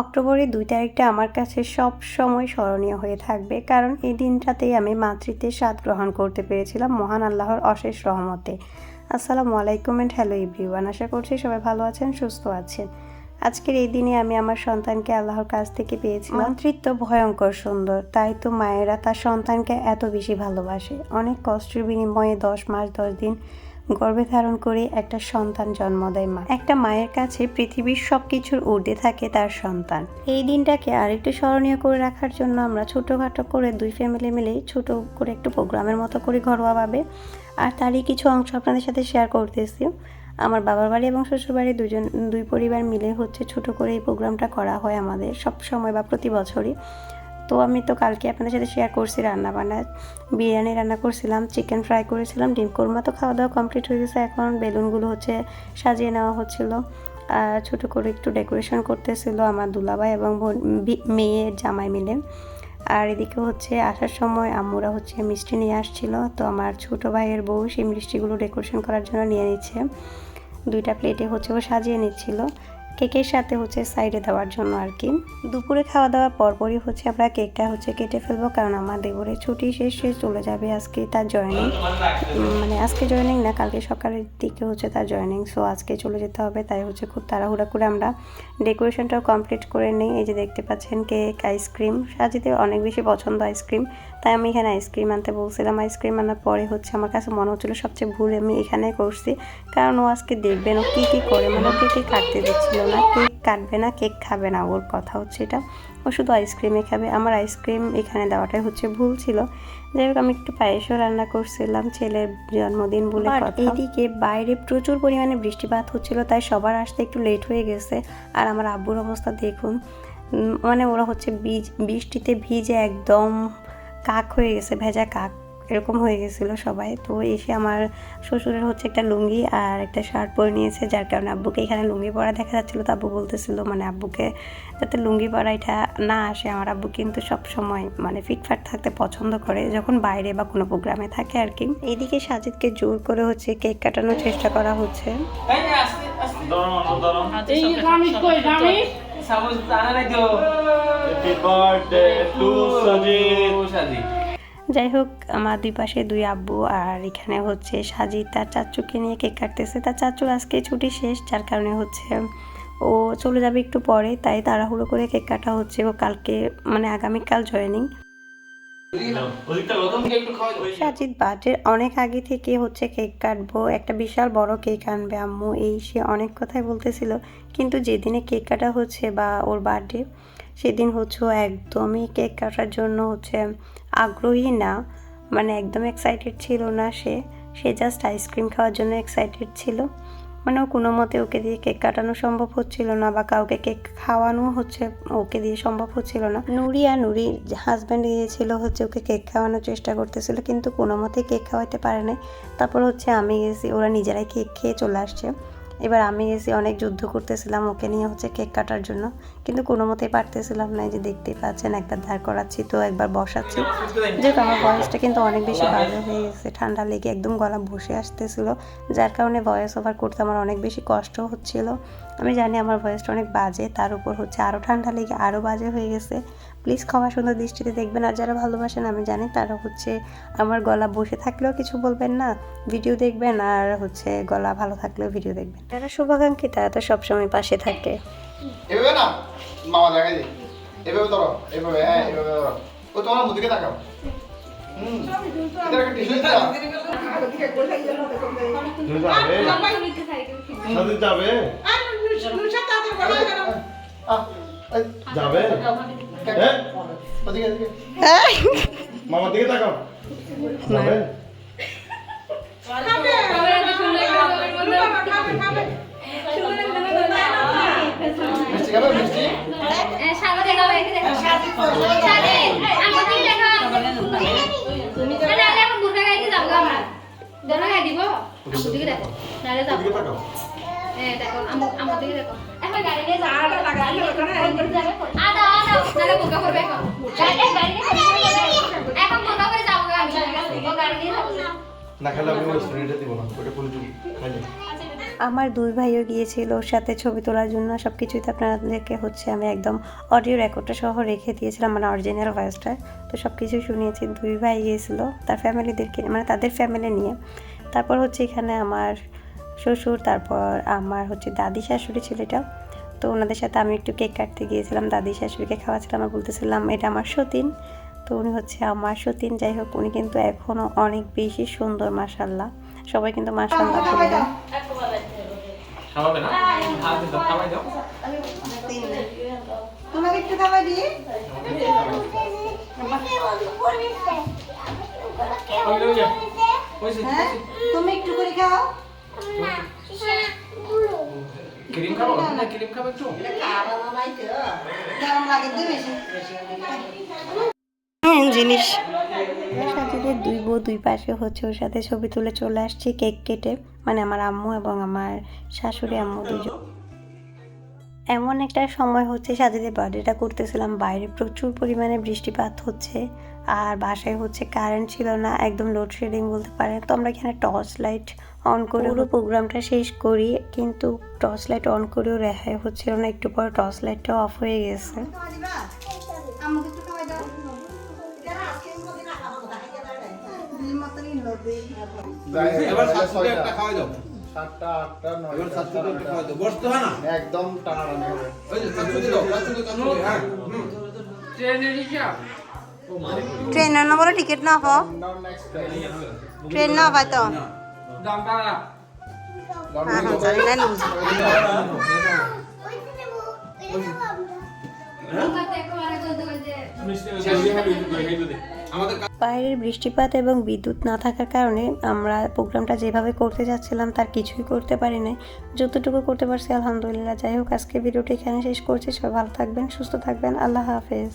অক্টোবরের দুই তারিখটা আমার কাছে সব সময় স্মরণীয় হয়ে থাকবে, কারণ এই দিনটাতেই আমি মাতৃত্বের স্বাদ গ্রহণ করতে পেরেছিলাম মহান আল্লাহর অশেষ রহমতে। আসসালামু আলাইকুম অ্যান্ড হ্যালো ইভরিওয়ান আশা করছি সবাই ভালো আছেন, সুস্থ আছেন। আজকের এই দিনে আমি আমার সন্তানকে আল্লাহর কাছ থেকে পেয়েছি। মাতৃত্ব ভয়ঙ্কর সুন্দর তাই তো মায়েরা তার সন্তানকে এত বেশি ভালোবাসে। অনেক কষ্টের বিনিময়ে দশ মাস দশ দিন গর্ভে ধারণ করে একটা সন্তান জন্ম দেয় মা। একটা মায়ের কাছে পৃথিবীর সব কিছুর ঊর্ধ্বে থাকে তার সন্তান। এই দিনটাকে আরেকটু স্মরণীয় করে রাখার জন্য আমরা ছোটোখাটো করে দুই ফ্যামিলি মিলে ছোট করে একটু প্রোগ্রামের মতো করে ঘরোয়াভাবে আর তারই কিছু অংশ আপনাদের সাথে শেয়ার করতেছি। আমার বাবার বাড়ি এবং শ্বশুর বাড়ি দুজন, দুই পরিবার মিলে হচ্ছে ছোট করে এই প্রোগ্রামটা করা হয় আমাদের সব সময় বা প্রতি বছরই। তো আমি তো কালকে আপনাদের সাথে শেয়ার করছি রান্না বান্না। বিরিয়ানি রান্না করছিলাম চিকেন ফ্রাই করেছিলাম, ডিম কোরমা তো খাওয়া দাওয়া কমপ্লিট হয়ে গেছে। এখন বেলুনগুলো হচ্ছে সাজিয়ে নেওয়া হচ্ছিল। আর ছোটো করে একটু ডেকোরেশন করতেছিল আমার দুলাভাই এবং মেয়ের জামাই মিলে। আর এদিকে হচ্ছে আসার সময় আম্মুরা হচ্ছে মিষ্টি নিয়ে আসছিল। তো আমার ছোট ভাইয়ের বউ সেই মিষ্টিগুলো ডেকোরেশন করার জন্য নিয়ে নিচ্ছে। দুইটা প্লেটে হচ্ছে ও সাজিয়ে নিচ্ছিল। কেকের সাথে হচ্ছে সাইডে দেওয়ার জন্য আর কি। দুপুরে খাওয়া দাওয়ার পরপরই হচ্ছে আমরা কেকটা হচ্ছে কেটে ফেলব, কারণ আমার দেবরের ছুটি শেষ শেষ চলে যাবে আজকে তার জয়েনিং মানে আজকে জয়েনিং না, কালকে সকালের দিকে হচ্ছে তার জয়েনিং সো আজকে চলে যেতে হবে। তাই হচ্ছে খুব তাড়াহুড়া করে আমরা ডেকোরেশনটাও কমপ্লিট করে নিই। এই যে দেখতে পাচ্ছেন কেক আইসক্রিম সাজিতে অনেক বেশি পছন্দ আইসক্রিম তাই আমি এখানে আইসক্রিম আনতে বলছিলাম। আইসক্রিম আনার পরে হচ্ছে আমার কাছে মনে হচ্ছিল সবচেয়ে ভুল আমি এখানে করছি, কারণ ও আজকে দেখবেন ও কী কী করে মানে ওকে কেক কাটতে দিচ্ছিল। না কেক কাটবে না কেক খাবে না ওর কথা হচ্ছে এটা। ও শুধু আইসক্রিমে খাবে। আমার আইসক্রিম এখানে দেওয়াটাই হচ্ছে ভুল ছিল। যাই হোক আমি একটু পায়েসও রান্না করছিলাম ছেলের জন্মদিন বলে এইদিকে বাইরে প্রচুর পরিমাণে বৃষ্টিপাত হচ্ছিল তাই সবার আসতে একটু লেট হয়ে গেছে। আর আমার আব্বুর অবস্থা দেখুন মানে ওরা হচ্ছে বীজ বৃষ্টিতে ভিজে একদম কাক হয়ে গেছে ভেজা কাক। এরকম হয়ে গেছিল সবাই। তো এসে আমার শ্বশুরের হচ্ছে একটা লুঙ্গি আর একটা শার্ট পরে নিয়েছে যার কারণে আব্বুকে এখানে লুঙ্গি পরা দেখা যাচ্ছিল। তো আব্বু বলতেছিলো মানে আব্বুকে যাতে লুঙ্গি পরা এটা না আসে আমার আব্বু কিন্তু সব সময় মানে ফিটফাট থাকতে পছন্দ করে যখন বাইরে বা কোনো প্রোগ্রামে থাকে আর কি এইদিকে সাজিদকে জোর করে হচ্ছে কেক কাটানোর চেষ্টা করা হচ্ছে। Happy birthday to Sajid. যাই হোক আমার দুই পাশে দুই আব্বু, আর এখানে হচ্ছে সাজি তার চাচুকে নিয়ে কেক কাটতেছে। তার চাচুর আজকে ছুটি শেষ, যার কারণে হচ্ছে ও চলে যাবে একটু পরে, তাই তাড়াহুড়ো করে কেক কাটা হচ্ছে। ও কালকে মানে আগামীকাল জয়েনিং। সাজিদ বার্থডে অনেক আগে থেকে হচ্ছে কেক কাটবো, একটা বিশাল বড় কেক আনবে আম্মু, এই সে অনেক কথাই বলতেছিল। কিন্তু যেদিনে কেক কাটা হচ্ছে বা ওর বার্থডে সেদিন হচ্ছে একদমই কেক কাটার জন্য হচ্ছে আগ্রহী না মানে একদম এক্সাইটেড ছিল না সে। সে জাস্ট আইসক্রিম খাওয়ার জন্য এক্সাইটেড ছিল। মানে ও কোনো মতে ওকে দিয়ে কেক কাটানো সম্ভব হচ্ছিল না বা কাউকে কেক খাওয়ানো হচ্ছে ওকে দিয়ে সম্ভব হচ্ছিল না। নুরি আর নুরি হাজব্যান্ড গিয়েছিল হচ্ছে ওকে কেক খাওয়ানোর চেষ্টা করতেছিল কিন্তু কোনো মতে কেক খাওয়াতে পারে নাই। তারপর হচ্ছে আমি গেছি, ওরা নিজেরাই কেক খেয়ে চলে আসছে। এবার আমি এসে অনেক যুদ্ধ করতেছিলাম, ওকে নিয়ে হচ্ছে কেক কাটার জন্য। কিন্তু কোনো মতেই পারতেছিলাম না যে দেখতেই পাচ্ছেন একবার দাঁড় করাচ্ছি তো, একবার বসাচ্ছি। যেহেতু আমার ভয়েসটা কিন্তু অনেক বেশি বাজে হয়ে গেছে, ঠান্ডা লেগে একদম গলা বসে আসতেছিল। যার কারণে ভয়েস ওভার করতে আমার অনেক বেশি কষ্ট হচ্ছিল। আমি জানি আমার ভয়েসটা অনেক বাজে, তার উপর হচ্ছে আরও ঠান্ডা লেগে আরও বাজে হয়ে গেছে। প্লিজ ক্ষমা সুন্দর দৃষ্টিতে দেখবেন আর যারা ভালোবাসেন আমি জানি তারা হচ্ছে আমার গলা বসে থাকলেও কিছু বলবেন না ভিডিও দেখবেন আর হচ্ছে গলা ভালো থাকলেও ভিডিও দেখবেন যারা শুভাকাঙ্ক্ষী তারা তো সবসময় পাশে থাকে এভাবে না মামা দেখাই দে এভাবে ধরো এভাবে হ্যাঁ এভাবে ধরো ও তোমার মুদিকে তাকাও হুম এদের একটা টিস্যু দাও যাবে হ্যাঁ মামার দিকে তাকাও। যাবে মিষ্টি খাবে মিষ্টি? ওদিকে তাকাও। গাড়ি দিয়ে থাকবে না। খেলে আমি। ওই স্টুডেন্টে দিব না ওটা পুরো চুপ খাইনি আমার দুই ভাইও গিয়েছিল ওর সাথে ছবি তোলার জন্য সব কিছুই তো আপনাদেরকে হচ্ছে আমি একদম অডিও রেকর্ডটা সহ রেখে দিয়েছিলাম মানে অরিজিনাল ভয়েসটা তো সব কিছুই শুনিয়েছি দুই ভাই গিয়েছিল তার ফ্যামিলিদেরকে মানে তাদের ফ্যামিলি নিয়ে। তারপর হচ্ছে এখানে আমার শ্বশুর তারপর আমার হচ্ছে দাদি শাশুড়ি ছিল এটা তো ওনাদের সাথে আমি একটু কেক কাটতে গিয়েছিলাম দাদি শাশুড়িকে খাওয়াচ্ছিলাম আর বলতেছিলাম এটা আমার সতীন তো উনি হচ্ছে আমার সতীন যাই হোক উনি কিন্তু এখনও অনেক বেশি সুন্দর মাসাল্লাহ সবাই কিন্তু মাসাল্লাহ বললেন খাওয়াবে না হাত দাও খাওয়াই দাও তোমাকে একটু খাবার দিই ওই ওই ওই হ্যাঁ তুমি একটু করে খাও ক্রিম খাব না ক্রিম খাবে একটু গরম লাগে তো বেশি জিনিস। সাথীদের দুই বউ দুই পাশে হচ্ছে ওর সাথে ছবি তুলে চলে আসছি কেক কেটে। মানে আমার আম্মু এবং আমার শাশুড়ি আম্মু দুজন এমন একটা সময় হচ্ছে সাথীদের বার্থডেটা করতেছিলাম বাইরে। প্রচুর পরিমাণে বৃষ্টিপাত হচ্ছে। আর বাসায় হচ্ছে কারেন্ট ছিল না একদম লোডশেডিং বলতে পারেন। তো আমরা এখানে টর্চ লাইট অন করে পুরো প্রোগ্রামটা শেষ করি কিন্তু টর্চ লাইট অন করেও রেহাই হচ্ছিল না একটু পর টর্চ লাইটটা অফ হয়ে গেছে। সাতটা আটটা নয়টা হয় একদম টানাটানি হ্যাঁ। ট্রেনের না বলো টিকিট না পাও? ট্রেন না পাই তো? বাইরের বৃষ্টিপাত এবং বিদ্যুৎ না থাকার কারণে আমরা প্রোগ্রামটা যেভাবে করতে যাচ্ছিলাম তার কিছুই করতে পারি নাই যতটুকু করতে পারছি, আলহামদুলিল্লাহ। যাই হোক আজকে ভিডিওটি এখানে শেষ করছি। সবাই ভালো থাকবেন, সুস্থ থাকবেন। আল্লাহ হাফেজ।